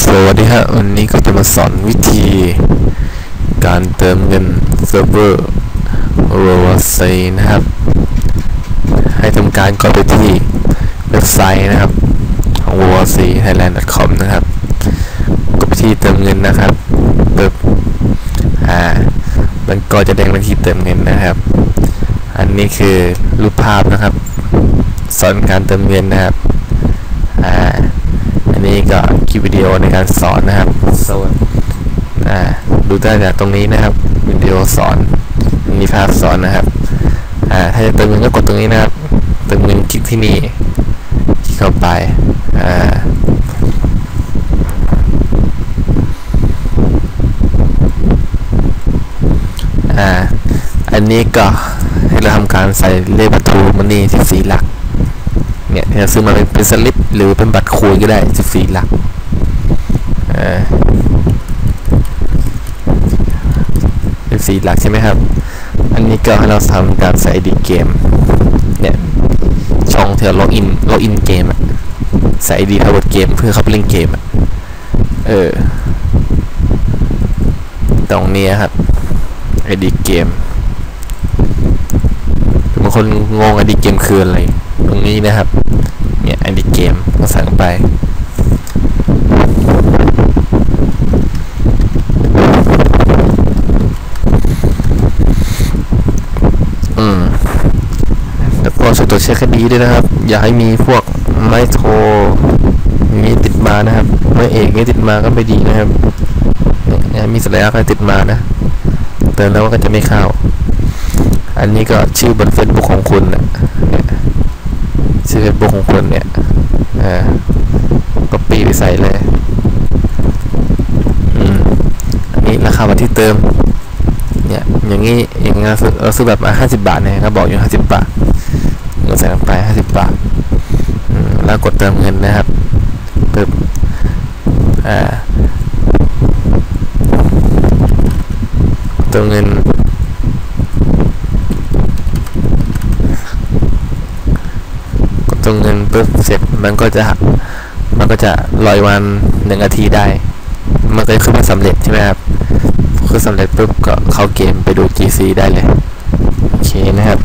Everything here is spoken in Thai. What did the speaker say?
สวัสดีฮะวันนี้ก็จะมาสอนวิธีการเติมเงินเซิร์ฟเวอร์ r o w a s a นะครับ ให้ทำการกดไปที่เว็บไซต์นะครับของ r o w a s a thailand.com นะครับกดไปที่เติมเงินนะครับปึ๊บอ่ามันก็จะแดงไปที่เติมเงินนะครับ อันนี้คือรูปภาพนะครับ สอนการเติมเงินนะครับอ่า นนี้ก็คลิปวิดีโอในการสอนนะครับสวัสอ่าดูได้จากตรงนี้นะครับวิดีโอสอนมีภาพสอนนะครับอ่าถ้าจะเติมเงินก็กดตรงนี้นะครับเติมเงินคลิกที่นี่คลิกเข้าไปอ่าอ่าอันนี้ก็ให้เราทำการใส่เลขประตูมันนี่14หลัก เนี่ยเราซื้อมาเป็นเป็นสลิปหรือเป็นบัตรคุยก็ได้ 14 หลักอ่า14หลักใช่ไหมครับ อันนี้ก็ให้เราทำการใส่ ID เกมเนี่ยช่องเราล็อกอินล็อกอินเกมอะใส่ ID พาสเวิร์ดเกมเพื่อเข้าไปเล่นเกมอะเออตรงนี้ครับ ID เกมบางคนงง ID เกมคืออะไร ตรงนี้นะครับ เนี่ย ID เกมก็ใส่งไป อืมแล้วก็ส่วนตัวเช็คดีด้วยนะครับ อย่าให้มีพวกไม้โทรมีติดมานะครับไม่เอกนี่ติดมาก็ไม่ดีนะครับเนี่ยมีสลายอะไรติดมานะเติมแล้วก็จะไม่เข้า อันนี้ก็ชื่อบนเฟซบุ๊กของคุณนะ เนี่ยชื่อเฟซบุ๊กของคุณเนี่ยอ่าก็ปีไปใส่เลยอืมอันนี้ราคาวันที่เติม เนี่ยอย่างนี้อย่างงี้เราซื้อเราซื้อแบบห้าสิบบาทเนี่ยก็บอกอยู่ห้าสิบบาทเงินใส่ลงไปห้าสิบบาทอืมแล้วกดเติมเงินนะครับปึ๊บอ่าเติมเงิน กด ตรงเงินปุ๊บเสร็จมันก็จะมันก็จะลอยวันหนึ่งนาทีได้ มันก็จะขึ้นมาสำเร็จใช่ไหมครับคือสำเร็จปุ๊บก็เข้าเกมไปดู GC ได้เลย โอเคนะครับ